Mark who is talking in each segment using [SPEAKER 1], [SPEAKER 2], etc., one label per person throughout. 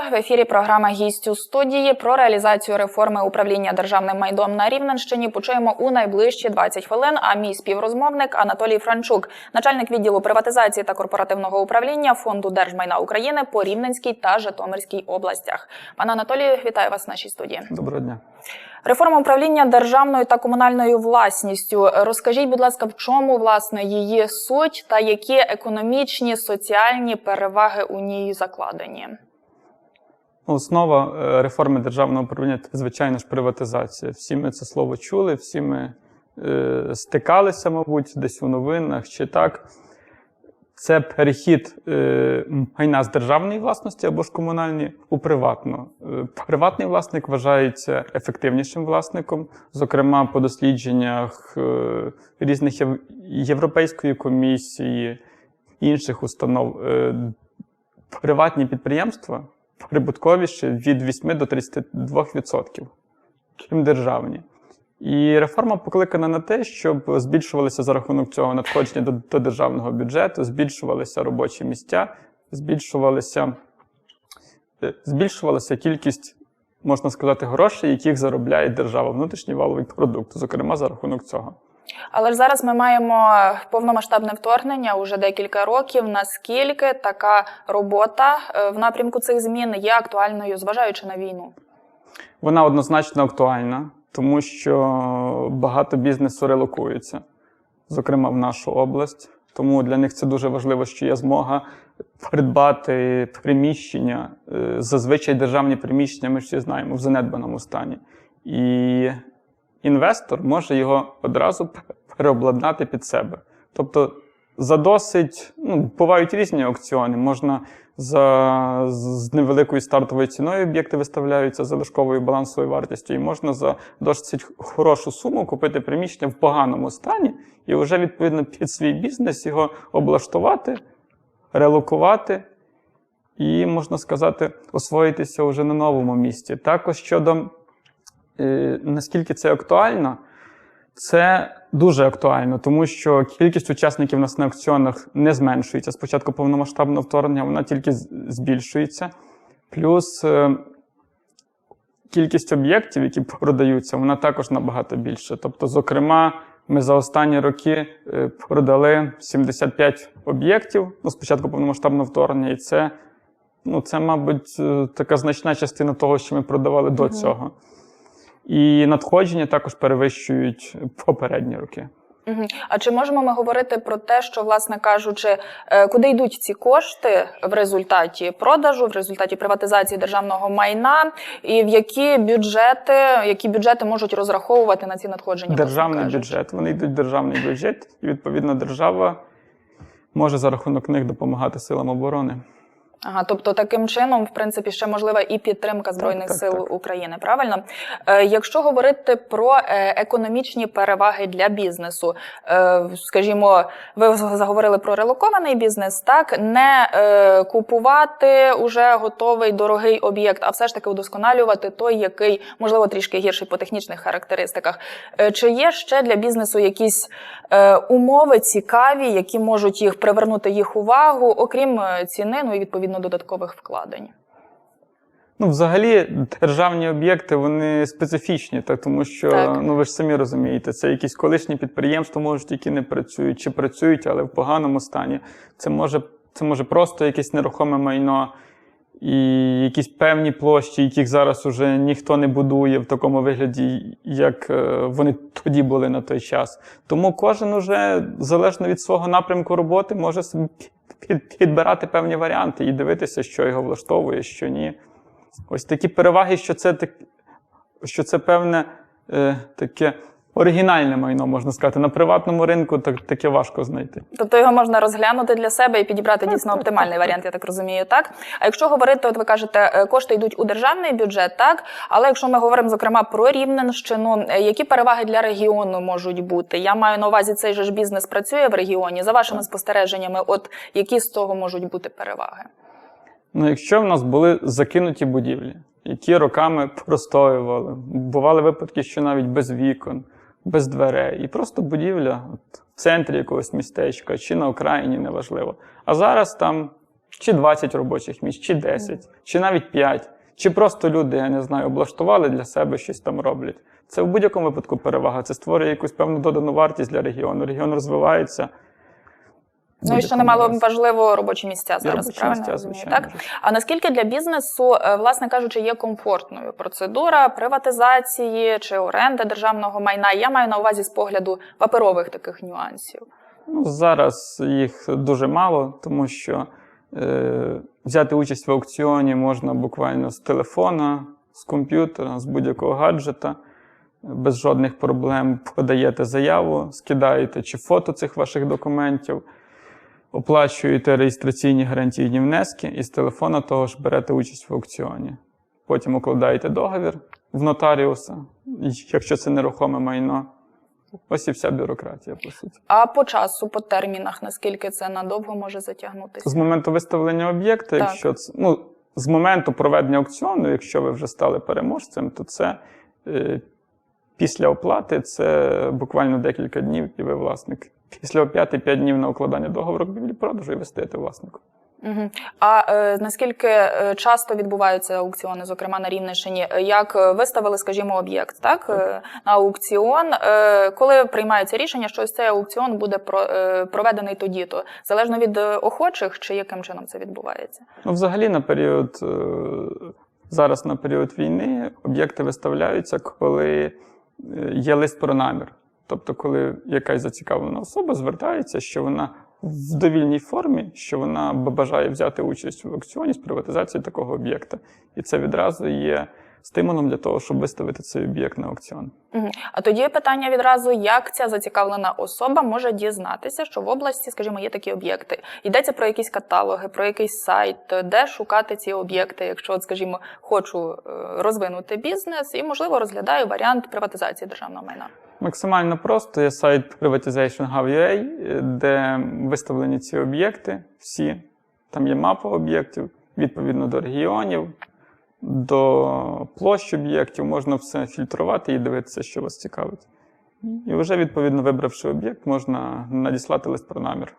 [SPEAKER 1] Вітаю в ефірі. Програма «Гість у студії про реалізацію реформи управління державним майном на Рівненщині. Почуємо у найближчі 20 хвилин. А мій співрозмовник Анатолій Франчук, начальник відділу приватизації та корпоративного управління фонду держмайна України по Рівненській та Житомирській областях. Пане Анатолію, вітаю вас в нашій студії.
[SPEAKER 2] Доброго дня.
[SPEAKER 1] Реформа управління державною та комунальною власністю. Розкажіть, будь ласка, в чому власне її суть та які економічні соціальні переваги у ній закладені?
[SPEAKER 2] Основа е, реформи державного управління звичайно ж, приватизація. Всі ми це слово чули, всі ми е, стикалися, мабуть, десь у новинах чи так. Це перехід е, майна з державної власності або ж комунальної у приватну. Е, Приватний власник вважається ефективнішим власником, зокрема по дослідженнях різних єв- Європейської комісії, інших установ. Приватні підприємства прибутковіші від 8 до 32%, чим державні. І реформа покликана на те, щоб збільшувалися за рахунок цього надходження до, до державного бюджету, збільшувалися робочі місця, збільшувалися, е, збільшувалася кількість, можна сказати, грошей, яких заробляє держава, внутрішній валовий продукт, зокрема за рахунок цього.
[SPEAKER 1] Але ж зараз ми маємо повномасштабне вторгнення уже декілька років. Наскільки така робота е, в напрямку цих змін є актуальною, зважаючи на війну?
[SPEAKER 2] Вона однозначно актуальна, тому що багато бізнесу релокується, зокрема в нашу область. Тому для них це дуже важливо, що є змога придбати приміщення. Е, Зазвичай державні приміщення, ми всі знаємо, в занедбаному стані. І інвестор може його одразу переобладнати під себе. Тобто, за досить, ну, бувають різні аукціони. Можна за з невеликою стартовою ціною об'єкти виставляються залишковою балансовою вартістю, і можна за досить хорошу суму купити приміщення в поганому стані і вже відповідно під свій бізнес його облаштувати, релокувати і, можна сказати, освоїтися вже на новому місці. Також щодо наскільки це актуально, це дуже актуально, тому що кількість учасників у нас на аукціонах не зменшується. Спочатку повномасштабного вторгнення вона тільки збільшується. Плюс е, кількість об'єктів, які продаються, вона також набагато більше. Тобто, зокрема, ми за останні роки е, продали 75 об'єктів ну, спочатку повномасштабного вторгнення, і це, ну, це, мабуть, е, така значна частина того, що ми продавали до цього. І надходження також перевищують попередні роки.
[SPEAKER 1] А чи можемо ми говорити про те, що, власне кажучи, е, куди йдуть ці кошти в результаті продажу, в результаті приватизації державного майна, і в які бюджети, які бюджети можуть розраховувати на ці надходження?
[SPEAKER 2] Державний бюджет. Вони йдуть в державний бюджет, і відповідно держава може за рахунок них допомагати силам оборони.
[SPEAKER 1] Ага, тобто таким чином, в принципі, ще можлива і підтримка збройних
[SPEAKER 2] так,
[SPEAKER 1] сил
[SPEAKER 2] так.
[SPEAKER 1] України. Правильно, е, якщо говорити про е, економічні переваги для бізнесу, е, скажімо, ви заговорили про релокований бізнес, так не е, купувати уже готовий дорогий об'єкт, а все ж таки удосконалювати той, який можливо трішки гірший по технічних характеристиках. Е, Чи є ще для бізнесу якісь е, умови цікаві, які можуть їх привернути їх увагу, окрім е, ціни, ну і відповідно додаткових вкладень?
[SPEAKER 2] Ну, взагалі, державні об'єкти вони специфічні, так тому що
[SPEAKER 1] Так.
[SPEAKER 2] ну ви ж самі розумієте, це якісь колишні підприємства, можуть, які не працюють, чи працюють, але в поганому стані. Це може, це може просто якесь нерухоме майно. І якісь певні площі, яких зараз уже ніхто не будує в такому вигляді, як е, вони тоді були на той час. Тому кожен уже залежно від свого напрямку роботи може підбирати певні варіанти і дивитися, що його влаштовує, що ні. Ось такі переваги, що це так, що це певне е, таке оригінальне майно, можна сказати. На приватному ринку так, таке важко знайти.
[SPEAKER 1] Тобто його можна розглянути для себе і підібрати
[SPEAKER 2] Так,
[SPEAKER 1] дійсно оптимальний
[SPEAKER 2] так,
[SPEAKER 1] варіант, я так розумію, так? А якщо говорити, от ви кажете, е, кошти йдуть у державний бюджет, так? Але якщо ми говоримо зокрема про Рівненщину, е, які переваги для регіону можуть бути? Я маю на увазі, цей же ж бізнес працює в регіоні. За вашими спостереженнями, от які з того можуть бути переваги?
[SPEAKER 2] Ну, якщо в нас були закинуті будівлі, які роками простоювали, бували випадки, що навіть без вікон, без дверей, і просто будівля от, в центрі якогось містечка чи на окраїні, неважливо. А зараз там чи 20 робочих місць, чи 10, чи навіть 5, чи просто люди, я не знаю, облаштували для себе щось там роблять. Це в будь-якому випадку перевага. Це створює якусь певну додану вартість для регіону. Регіон розвивається.
[SPEAKER 1] Ну і що немало важливо робочі місця зараз.
[SPEAKER 2] робочі
[SPEAKER 1] правильно
[SPEAKER 2] місця, звичайно.
[SPEAKER 1] так? А наскільки для бізнесу, е, власне кажучи, є комфортною процедура приватизації чи оренди державного майна? Я маю на увазі з погляду паперових таких нюансів.
[SPEAKER 2] Ну, зараз їх дуже мало, тому що е, взяти участь в аукціоні можна буквально з телефона, з комп'ютера, з будь-якого гаджета, без жодних проблем подаєте заяву, скидаєте чи фото цих ваших документів, оплачуєте реєстраційні гарантійні внески і з телефона того ж берете участь в аукціоні. Потім укладаєте договір в нотаріуса, якщо це нерухоме майно. Ось і вся бюрократія, по суті.
[SPEAKER 1] А по часу, по термінах, наскільки це надовго може затягнутися?
[SPEAKER 2] З моменту виставлення об'єкта, якщо це ну, з моменту проведення аукціону, якщо ви вже стали переможцем, то це е, після оплати це буквально декілька днів, і ви власник. Після оп'яти 5 днів на укладання договору купівлі продажу, і ви стаєте власником.
[SPEAKER 1] Угу. А е, наскільки е, часто відбуваються аукціони, зокрема на Рівненщині? Як е, виставили, скажімо, об'єкт так, е, на аукціон, е, коли приймається рішення, що ось цей аукціон буде про, е, проведений тоді, то залежно від охочих, чи яким чином це відбувається?
[SPEAKER 2] Ну, взагалі, на період е, зараз на період війни об'єкти виставляються, коли є лист про намір. Тобто, коли якась зацікавлена особа звертається, що вона в довільній формі, що вона бажає взяти участь в аукціоні з приватизації такого об'єкта. І це відразу є стимулом для того, щоб виставити цей об'єкт на аукціон.
[SPEAKER 1] А тоді питання відразу, як ця зацікавлена особа може дізнатися, що в області, скажімо, є такі об'єкти. Йдеться про якісь каталоги, про якийсь сайт, де шукати ці об'єкти, якщо, от, скажімо, хочу е, розвинути бізнес і, можливо, розглядаю варіант приватизації державного майна.
[SPEAKER 2] Максимально просто є сайт privatization.gov.ua, де виставлені ці об'єкти. Всі там є мапа об'єктів, відповідно до регіонів, до площ об'єктів. Можна все фільтрувати і дивитися, що вас цікавить. І вже відповідно вибравши об'єкт, можна надіслати лист про намір.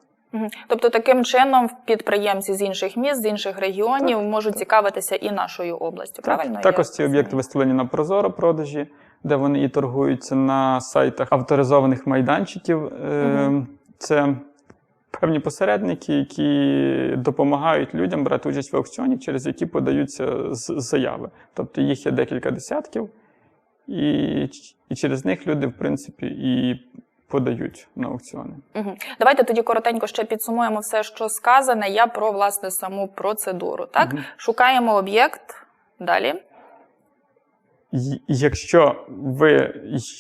[SPEAKER 1] Тобто таким чином підприємці з інших міст, з інших регіонів можуть цікавитися і нашою областю. Правильно я
[SPEAKER 2] Також ці об'єкти виставлені на Прозоро продажі, де вони і торгуються на сайтах авторизованих майданчиків.
[SPEAKER 1] Мгм.
[SPEAKER 2] Це певні посередники, які допомагають людям брати участь в аукціоні, через які подаються заяви. Тобто їх є декілька десятків, і, і через них люди, в принципі, і подають на аукціони.
[SPEAKER 1] Мгм. Давайте тоді коротенько ще підсумуємо все, що сказане. Я про власне саму процедуру. Так
[SPEAKER 2] Мгм.
[SPEAKER 1] шукаємо об'єкт далі.
[SPEAKER 2] Якщо ви,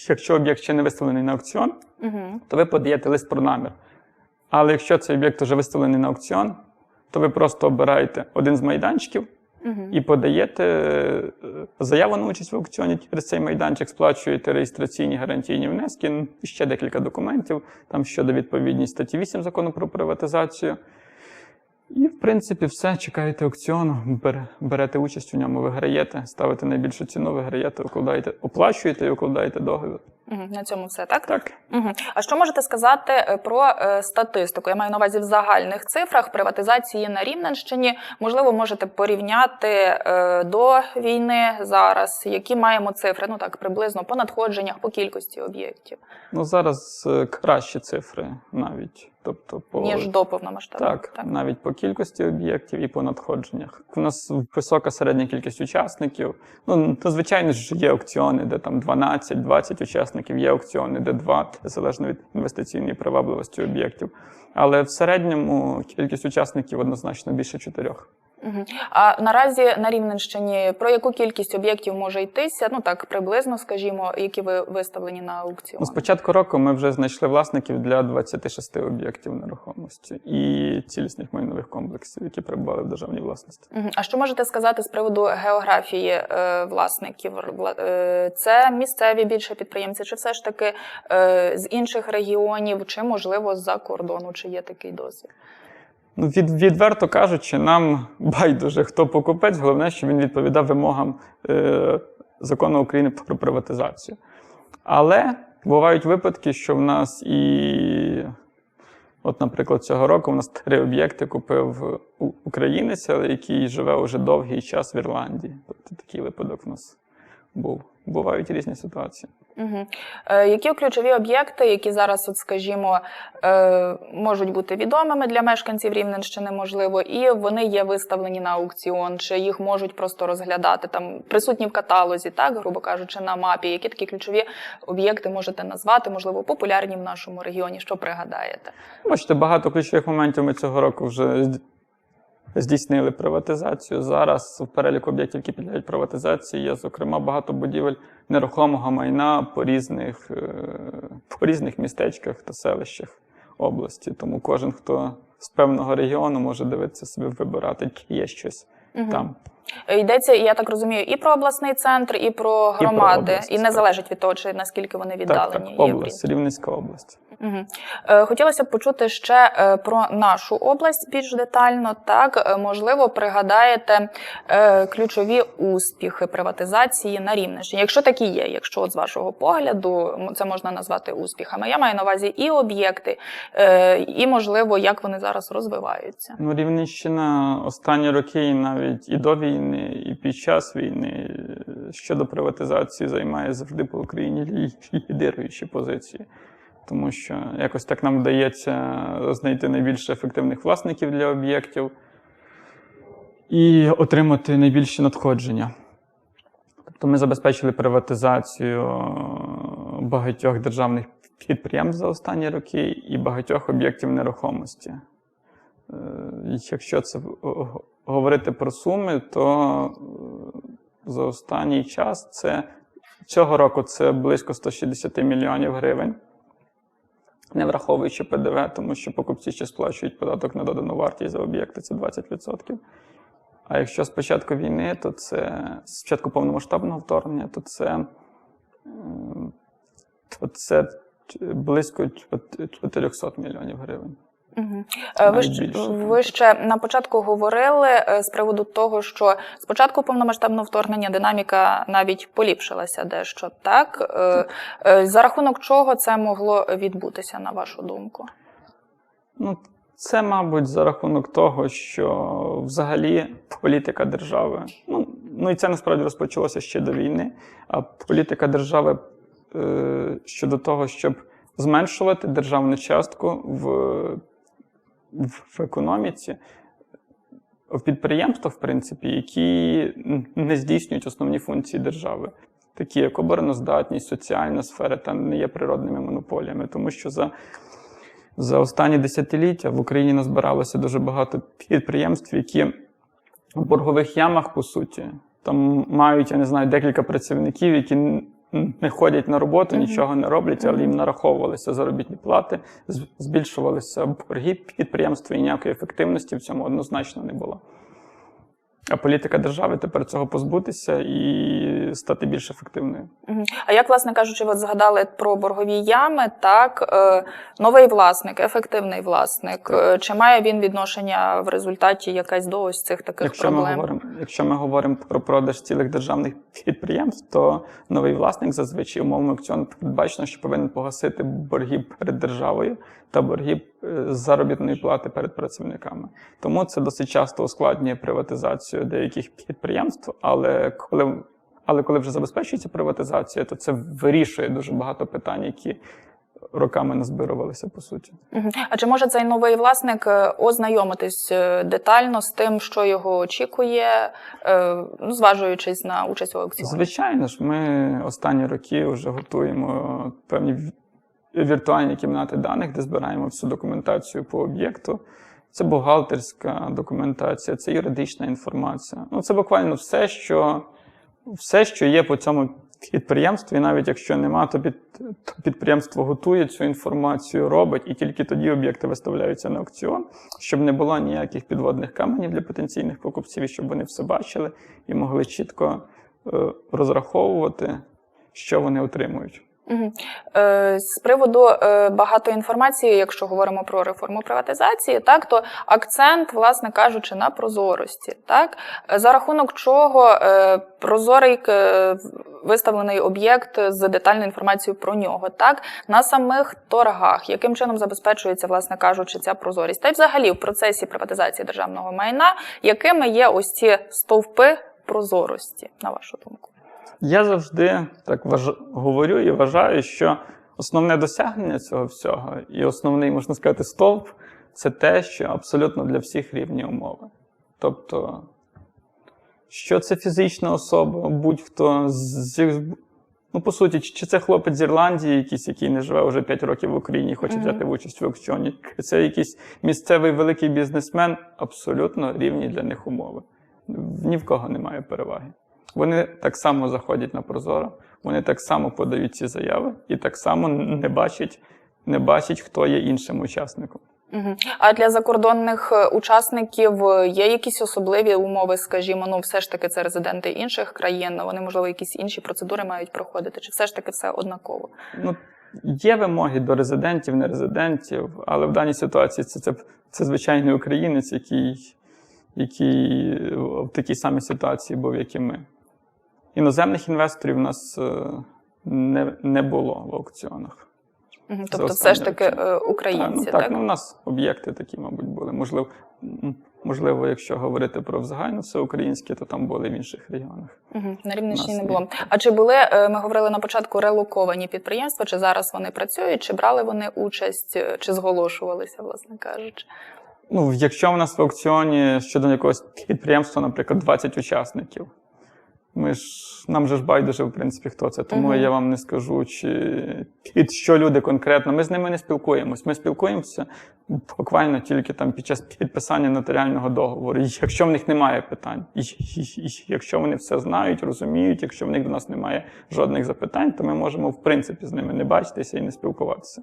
[SPEAKER 2] якщо об'єкт ще не виставлений на аукціон,
[SPEAKER 1] Угу.
[SPEAKER 2] то ви подаєте лист про намір. Але якщо цей об'єкт вже виставлений на аукціон, то ви просто обираєте один з майданчиків
[SPEAKER 1] Угу.
[SPEAKER 2] і подаєте е, заяву на участь в аукціоні через цей майданчик, сплачуєте реєстраційні гарантійні внески, ще декілька документів, там щодо відповідність статті 8 закону про приватизацію. І, в принципі, все, чекаєте аукціону, бере- берете участь у ньому, виграєте, ставите найбільшу ціну, виграєте, укладаєте, оплачуєте і укладаєте договір.
[SPEAKER 1] Угу. На цьому все так.
[SPEAKER 2] Так.
[SPEAKER 1] Угу. А що можете сказати е, про е, статистику? Я маю на увазі в загальних цифрах приватизації на Рівненщині. Можливо, можете порівняти е, до війни зараз, які маємо цифри, ну так приблизно по надходженнях, по кількості об'єктів,
[SPEAKER 2] Ну, зараз е, кращі цифри навіть. Тобто, по
[SPEAKER 1] ніж до повномасштабного.
[SPEAKER 2] так, навіть по кількості об'єктів і по надходженнях. У нас висока середня кількість учасників. Ну, то, звичайно ж, є аукціони, де там 12-20 учасників, є аукціони, де два, залежно від інвестиційної привабливості об'єктів. Але в середньому кількість учасників однозначно більше чотирьох.
[SPEAKER 1] А наразі на Рівненщині про яку кількість об'єктів може йтися? Ну так приблизно, скажімо, які ви виставлені на аукціон?
[SPEAKER 2] Ну, з початку року ми вже знайшли власників для 26 об'єктів нерухомості і цілісних майнових комплексів, які перебували в державній власності.
[SPEAKER 1] А що можете сказати з приводу географії е, власників? Е, Це місцеві більше підприємці, чи все ж таки е, з інших регіонів, чи можливо з-за кордону, чи є такий досвід?
[SPEAKER 2] Ну, від, відверто кажучи, нам байдуже, хто покупець, головне, що він відповідав вимогам е, закону України про приватизацію. Але бувають випадки, що в нас і От, наприклад, цього року у нас три об'єкти купив українець, але який живе уже довгий час в Ірландії. Тобто такий випадок у нас був. Бувають різні ситуації.
[SPEAKER 1] Угу. Е, які ключові об'єкти, які зараз, от, скажімо, е, можуть бути відомими для мешканців Рівненщини, можливо, і вони є виставлені на аукціон, чи їх можуть просто розглядати там присутні в каталозі, так грубо кажучи, на мапі. Які такі ключові об'єкти можете назвати, можливо, популярні в нашому регіоні? Що пригадаєте?
[SPEAKER 2] Бачите, багато ключових моментів ми цього року вже здійснили приватизацію. Зараз в переліку об'єктів, які підлягають приватизації, є, зокрема, багато будівель нерухомого майна по різних, е, по різних містечках та селищах області. Тому кожен, хто з певного регіону, може дивитися собі, вибирати, чи є щось
[SPEAKER 1] Мгм.
[SPEAKER 2] там.
[SPEAKER 1] Е, Йдеться, я так розумію, і про обласний центр, і про
[SPEAKER 2] про
[SPEAKER 1] громади, і,
[SPEAKER 2] область,
[SPEAKER 1] не
[SPEAKER 2] так.
[SPEAKER 1] залежить від того, чи наскільки вони віддалені.
[SPEAKER 2] так,
[SPEAKER 1] в
[SPEAKER 2] область, Рівненська область.
[SPEAKER 1] Угу. Хотілося б почути ще е, про нашу область більш детально. Так, Е, можливо, пригадаєте ключові успіхи приватизації на Рівненщині, якщо такі є, якщо от з вашого погляду це можна назвати успіхами. Я маю на увазі і об'єкти, і можливо, як вони зараз розвиваються.
[SPEAKER 2] Ну, Рівненщина останні роки, навіть і до війни, і під час війни щодо приватизації займає завжди по Україні лі- лідируючі позиції. Тому що якось так нам вдається знайти найбільш ефективних власників для об'єктів і отримати найбільші надходження. Тобто ми забезпечили приватизацію е, багатьох державних підприємств за останні роки і багатьох об'єктів нерухомості. Е, Якщо це говорити про суми, то е, за останній час це цього року це близько 160 мільйонів гривень, не враховуючи ПДВ, тому що покупці ще сплачують податок на додану вартість за об'єкти, це 20%. А якщо з початку війни, то це з початку повномасштабного вторгнення, то це, то це близько 400 мільйонів гривень.
[SPEAKER 1] Угу. Ви,
[SPEAKER 2] Навіть
[SPEAKER 1] ви ще на початку говорили е, з приводу того, що з початку повномасштабного вторгнення динаміка навіть поліпшилася дещо. Так е, за рахунок чого це могло відбутися, на вашу думку?
[SPEAKER 2] Ну, це, мабуть, за рахунок того, що взагалі політика держави, ну, ну і це насправді розпочалося ще до війни, а політика держави е, щодо того, щоб зменшувати державну частку в, в, економіці, в підприємствах, в принципі, які не здійснюють основні функції держави. Такі як обороноздатність, соціальна сфера, та не є природними монополіями, тому що за за останні десятиліття в Україні назбиралося дуже багато підприємств, які в боргових ямах, по суті, там мають, я не знаю, декілька працівників, які не ходять на роботу, нічого не роблять, але їм нараховувалися заробітні плати, збільшувалися борги підприємства і ніякої ефективності в цьому однозначно не було. А політика держави тепер цього позбутися і стати більш ефективною.
[SPEAKER 1] А як, власне кажучи, ви згадали про боргові ями, так е, новий власник, ефективний власник, е, чи має він відношення в результаті якась до ось цих таких
[SPEAKER 2] Якщо ми, говоримо, якщо ми говоримо про продаж цілих державних підприємств, то новий власник зазвичай умовно аукціону передбачено, що повинен погасити борги перед державою та борги з заробітної плати перед працівниками. Тому це досить часто ускладнює приватизацію деяких підприємств, але коли, але коли вже забезпечується приватизація, то це вирішує дуже багато питань, які роками назбирувалися по суті.
[SPEAKER 1] А чи може цей новий власник е, ознайомитись е, детально з тим, що його очікує, е, ну, зважуючись на участь у аукціоні?
[SPEAKER 2] Звичайно ж, ми останні роки вже готуємо певні віртуальні кімнати даних, де збираємо всю документацію по об'єкту. Це бухгалтерська документація, це юридична інформація. Ну, це буквально все, що, все, що є по цьому підприємстві. І навіть якщо нема, то, під, то підприємство готує цю інформацію, робить, і тільки тоді об'єкти виставляються на аукціон, щоб не було ніяких підводних каменів для потенційних покупців, і щоб вони все бачили і могли чітко е, розраховувати, що вони отримують.
[SPEAKER 1] Е, З приводу е, багато інформації, якщо говоримо про реформу приватизації, так то акцент, власне кажучи, на прозорості. Так за рахунок чого е, прозорий е, виставлений об'єкт з детальною інформацією про нього, так на самих торгах, яким чином забезпечується, власне кажучи, ця прозорість, та й взагалі в процесі приватизації державного майна, якими є ось ці стовпи прозорості, на вашу думку?
[SPEAKER 2] Я завжди так важ... говорю і вважаю, що основне досягнення цього всього, і основний, можна сказати, стовп це те, що абсолютно для всіх рівні умови. Тобто, що це фізична особа, будь-хто з. Ну, по суті, чи це хлопець з Ірландії, якийсь, який не живе вже 5 років в Україні і хоче
[SPEAKER 1] Мгм.
[SPEAKER 2] взяти участь в аукціоні, чи це якийсь місцевий великий бізнесмен, абсолютно рівні для них умови. Ні в кого немає переваги. Вони так само заходять на Прозоро, вони так само подають ці заяви і так само не бачать, не бачать, хто є іншим учасником.
[SPEAKER 1] А для закордонних е, учасників е, є якісь особливі умови, скажімо, ну все ж таки це резиденти інших країн, вони можливо якісь інші процедури мають проходити, чи все ж таки все однаково?
[SPEAKER 2] Ну, є вимоги до резидентів, нерезидентів, але в даній ситуації це, це, це звичайний українець, який, який в такій самій ситуації був, як і ми. Іноземних інвесторів у нас е, не, не було в аукціонах. Це
[SPEAKER 1] Тобто, все ж таки е,
[SPEAKER 2] Так,
[SPEAKER 1] українці,
[SPEAKER 2] ну,
[SPEAKER 1] так?
[SPEAKER 2] так, ну, у нас об'єкти такі, мабуть, були. Можливо, можливо, якщо говорити про взагально все українське, то там були в інших регіонах.
[SPEAKER 1] Мгм. На Рівненщині не було. А чи були е, ми говорили на початку релоковані підприємства? Чи зараз вони працюють? Чи брали вони участь, чи зголошувалися, власне кажучи?
[SPEAKER 2] Ну, якщо в нас в аукціоні щодо якогось підприємства, наприклад, 20 учасників, ми ж нам же ж байдуже, в принципі, хто це. Тому
[SPEAKER 1] Мгм.
[SPEAKER 2] я вам не скажу, чи під що люди конкретно. Ми з ними не спілкуємось. Ми спілкуємося буквально тільки там під час підписання нотаріального договору. Якщо в них немає питань, і, і, і якщо вони все знають, розуміють, якщо в них до нас немає жодних запитань, то ми можемо в принципі з ними не бачитися і не спілкуватися.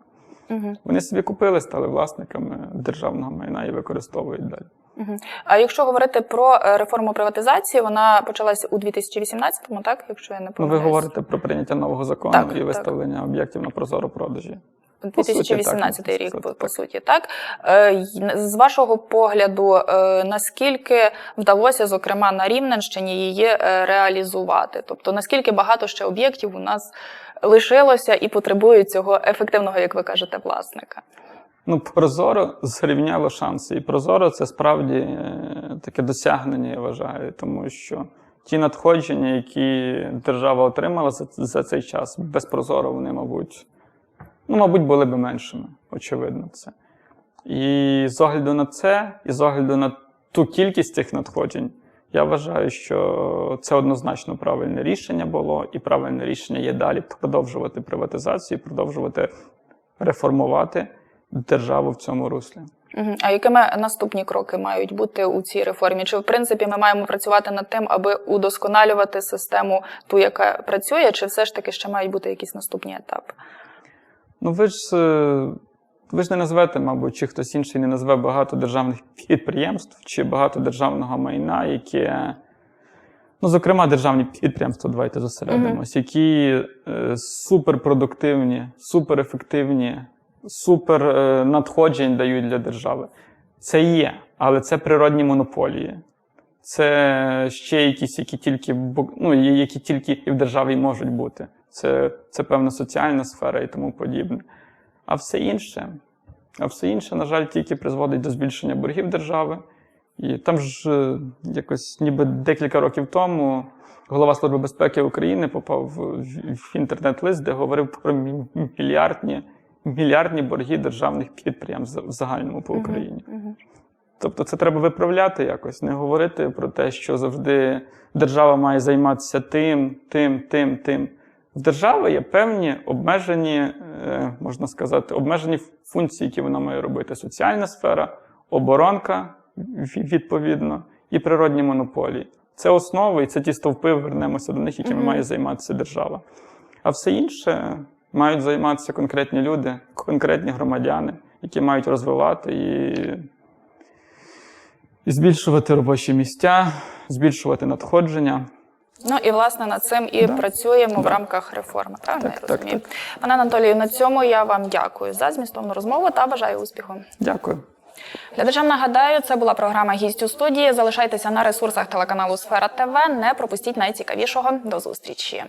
[SPEAKER 1] Угу.
[SPEAKER 2] Вони собі купили, стали власниками державного майна і використовують далі.
[SPEAKER 1] Угу. А якщо говорити про е, реформу приватизації, вона почалася у 2018-му, так? Якщо я не
[SPEAKER 2] Ну, ви говорите про прийняття нового закону
[SPEAKER 1] Так,
[SPEAKER 2] і
[SPEAKER 1] так.
[SPEAKER 2] виставлення об'єктів на прозоро продажі.
[SPEAKER 1] 2018
[SPEAKER 2] так,
[SPEAKER 1] рік, по,
[SPEAKER 2] так.
[SPEAKER 1] по суті, так Е, з вашого погляду, е, наскільки вдалося, зокрема на Рівненщині, її реалізувати? Тобто, наскільки багато ще об'єктів у нас лишилося і потребують цього ефективного, як ви кажете, власника?
[SPEAKER 2] Ну, прозоро зрівняло шанси. І прозоро це справді е, таке досягнення, я вважаю, тому що ті надходження, які держава отримала за, за цей час, без прозоро вони, мабуть, ну, мабуть, були б меншими, очевидно, це. І з огляду на це, і з огляду на ту кількість цих надходжень, я вважаю, що це однозначно правильне рішення було, і правильне рішення є далі продовжувати приватизацію, продовжувати реформувати державу в цьому руслі.
[SPEAKER 1] А якими наступні кроки мають бути у цій реформі? Чи в принципі ми маємо працювати над тим, аби удосконалювати систему, ту, яка працює, чи все ж таки ще мають бути якісь наступні етапи?
[SPEAKER 2] Ну, ви ж, е, ви ж не назвете, мабуть, чи хтось інший не назве багато державних підприємств чи багато державного майна, яке, ну, зокрема, державні підприємства, давайте зосередимось, які е, суперпродуктивні, суперефективні, супер е, надходжень дають для держави. Це є, але це природні монополії. Це ще якісь, які тільки ну, які тільки і в державі можуть бути. Це, це певна соціальна сфера і тому подібне. А все інше, а все інше, на жаль, тільки призводить до збільшення боргів держави. І там ж е, якось ніби декілька років тому голова Служби безпеки України попав в, інтернет-лист, де говорив про мільярдні, мільярдні борги державних підприємств в загальному по Україні. Тобто це треба виправляти якось, не говорити про те, що завжди держава має займатися тим, тим, тим, тим. В держави є певні обмежені, е, можна сказати, обмежені функції, які вона має робити: соціальна сфера, оборонка відповідно, і природні монополії. Це основи, і це ті стовпи, вернемося до них, якими має займатися держава. А все інше мають займатися конкретні люди, конкретні громадяни, які мають розвивати і і збільшувати робочі місця, збільшувати надходження.
[SPEAKER 1] Ну і власне над цим і
[SPEAKER 2] Да.
[SPEAKER 1] працюємо в рамках реформи. Правильно
[SPEAKER 2] Так,
[SPEAKER 1] я
[SPEAKER 2] так,
[SPEAKER 1] розумію? Пане Анатолію, на цьому я вам дякую за змістовну розмову та бажаю успіху.
[SPEAKER 2] Дякую.
[SPEAKER 1] Глядачам нагадаю, це була програма Гість у студії. Залишайтеся на ресурсах телеканалу Сфера ТВ. Не пропустіть найцікавішого. До зустрічі.